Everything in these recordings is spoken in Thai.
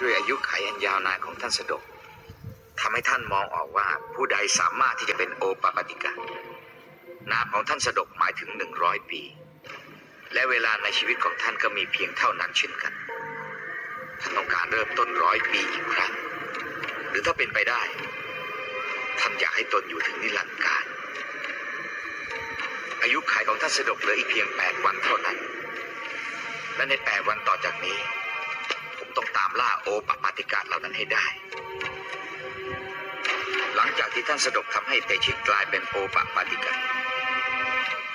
ด้วยอายุขัยอันยาวนานของท่านสดกทำให้ท่านมองออกว่าผู้ใดสามารถที่จะเป็นโอปปาติกะนามของท่านสดกหมายถึงหนึ่งร้อยปี และเวลาในชีวิตของท่านก็มีเพียงเท่านั้นเช่นกัน ท่านต้องการเริ่มต้นร้อยปีอีกครั้ง หรือถ้าเป็นไปได้ ท่านอยากให้ตนอยู่ถึงนิรันดร์การ อายุขัยของท่านสดกเหลืออีกเพียงแปดวันเท่านั้น และในแปดวันต่อจากนี้ ล่าโอปปาติกะเหล่านั้นให้ได้ หลังจากที่ท่านสดกทำให้เตชิตกลายเป็นโอปปาติกะ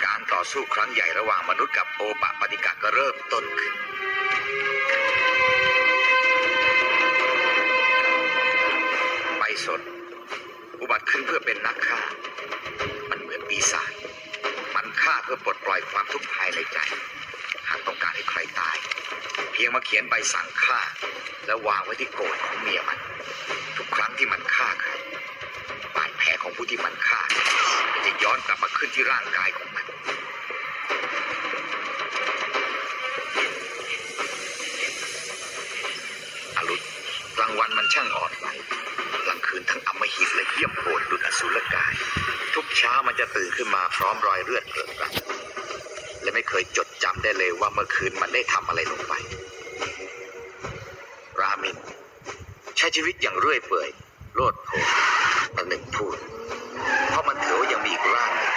การต่อสู้ครั้งใหญ่ระหว่างมนุษย์กับโอปปาติกะก็เริ่มต้นขึ้นไปสดอุบัติขึ้นเพื่อเป็นนักฆ่า มันเหมือนปีศาจมันฆ่าเพื่อปลดปล่อยความทุกข์ภายในใจ หากต้องการให้ใครตาย เพียงมาเขียนใบสั่งฆ่า แล้ววางไว้ที่โกรธของเมียมัน ทุกครั้งที่มันฆ่าใครบาดแผลของผู้ที่มันฆ่าจะย้อนกลับมาขึ้นที่ร่างกายของมันอรุณกลางวันมันช่างอ่อนไหวกลางคืนทั้งอำมหิตและเยี่ยมโหดดุจอสุรกาย ทุกเช้ามันจะตื่นขึ้นมาพร้อมรอยเลือดเกลื่อนกลัน และไม่เคยจดจำได้เลยว่าเมื่อคืนมันได้ทำอะไรลงไป รามิน ใช้ชีวิตอย่างเรื่อยเปื่อย โลดโผนประหนึ่งพูด เพราะมันถือว่ายังมีอีกร่างหนึ่ง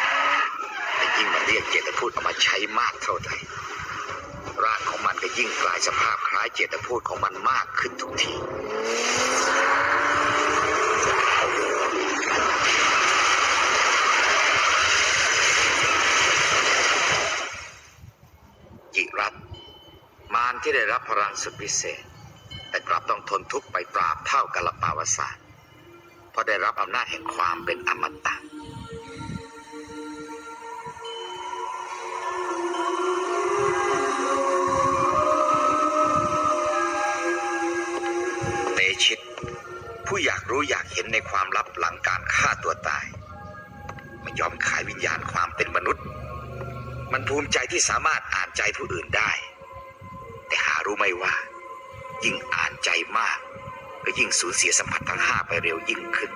แต่ยิ่งมันเรียกเจตพูดออกมาใช้มากเท่าไหร่ร่างของมันก็ยิ่งกลายสภาพคล้ายเจตพูดของมันมากขึ้นทุกที จิรัตน์ มารที่ได้รับพลังสุดพิเศษ แต่กลับต้องทนทุกข์ไปตราบเท่ากัลปาวสานเพราะได้รับอำนาจแห่งความเป็นอมตะเตชิต ผู้อยากรู้อยากเห็นในความลับหลังการฆ่าตัวตายไม่ยอมขายวิญญาณความเป็นมนุษย์ มันภูมิใจที่สามารถอ่านใจผู้อื่นได้ ไม่ว่า ยิ่งอ่านใจมาก ก็ยิ่งสูญเสียสัมผัสทั้งห้าไปเร็วยิ่งขึ้น